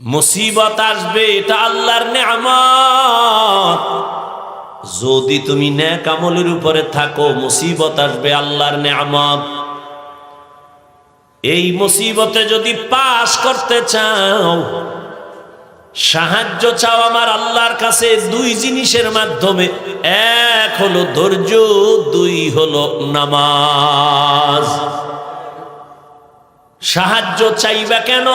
মুসিবত আসবে, এটা আল্লাহর নেয়ামত। যদি তুমি ন্যাক আমলের উপরে থাকো, মুসিবত আসবে আল্লাহর নেয়ামত। এই মুসিবতে যদি পাশ করতে চাও, সাহায্য চাও আমার আল্লাহর কাছে, দুই জিনিসের মাধ্যমে। এক হলো ধৈর্য, দুই হলো নামাজ। সাহায্য চাইবা কেন?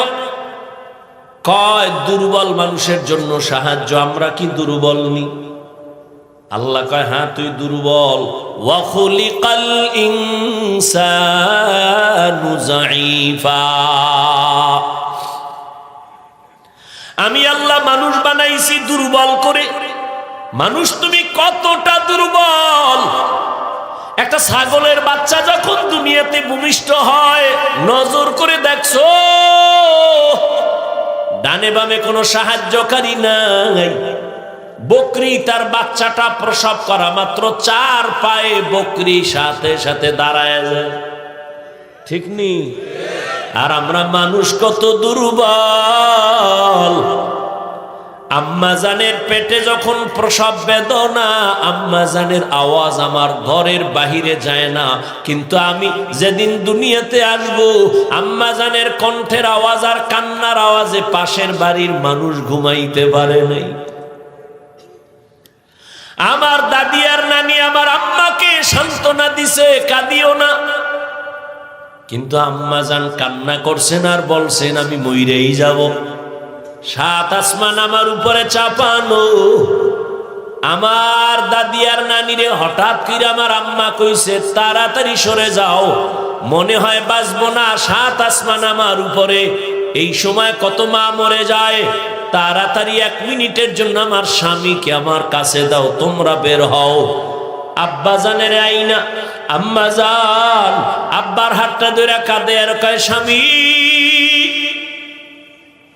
কয় দুর্বল মানুষের জন্য সাহায্য? আমরা কি দুর্বল নি? আল্লাহ কয় হ্যাঁ তুই দুর্বল। ওয়াখুলিকাল ইনসানু আমি আল্লাহ মানুষ বানাইছি দুর্বল করে। মানুষ তুমি কতটা দুর্বল? একটা ছাগলের বাচ্চা যখন দুনিয়াতে ভূমিষ্ঠ হয়, নজর করে দেখছ ডানে বামে কোনো সাহায্যকারী নাই। বকরি তার বাচ্চাটা প্রসব করা মাত্র চার পায়ে বকরি সাথে সাথে দাঁড়ায় যায়। ঠিক নি? আর আমরা মানুষ কত দুর্বল। আম্মাজানের পেটে যখন প্রসব বেদনা আম্মাজানের আওয়াজ আমার ঘরের বাহিরে যায় না। কিন্তু আমি যেদিন দুনিয়াতে আসব আম্মাজানের কণ্ঠের আওয়াজ আর কান্নার আওয়াজে পাশের বাড়ির মানুষ ঘুমাইতে পারে নাই। আমার দাদি আর নানি আমার আম্মাকে সান্ত্বনা দিছে, কাঁদিও না। কিন্তু আম্মা যান কান্না করছেন আর বলছেন, আমি মইরেই যাব। সাত আসমান আমার উপরে চাপানো। আমার দাদি আর নানিরে হঠাৎ করে আমার আম্মা কইছে, তাড়াতাড়ি সরে যাও। মনে হয় বাঁচবো না। সাত আসমান আমার উপরে। এই সময় কত মা মরে যায়। তাড়াতাড়ি এক মিনিটের জন্য আমার স্বামীকে আমার কাছে দাও, তোমরা বের হও। আব্বা জানের আইনা, আম্মা জান, আব্বার হাতটা ধরে কাঁদে আর কয়, স্বামী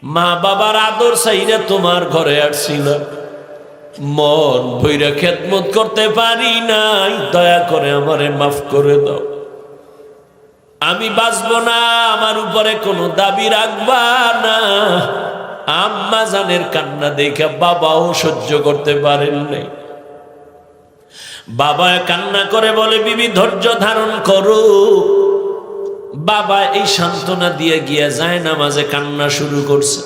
মা বাবার আদর চাইরে তোমার ঘরে আসছিল মন ভৈরা খেদমত করতে পারি নাই। দয়া করে আমারে মাফ করে দাও। আমি বাঁচবো না, আমার উপরে কোনো দাবি রাখবা না। আম্মা জানের কান্না দেখে বাবাও সহ্য করতে পারেন নাই। বাবা কান্না করে বলে, বিবি ধৈর্য ধারণ করো। বাবা এই সান্ত্বনা দিয়ে গিয়ে যায় নামাজে কান্না শুরু করছে।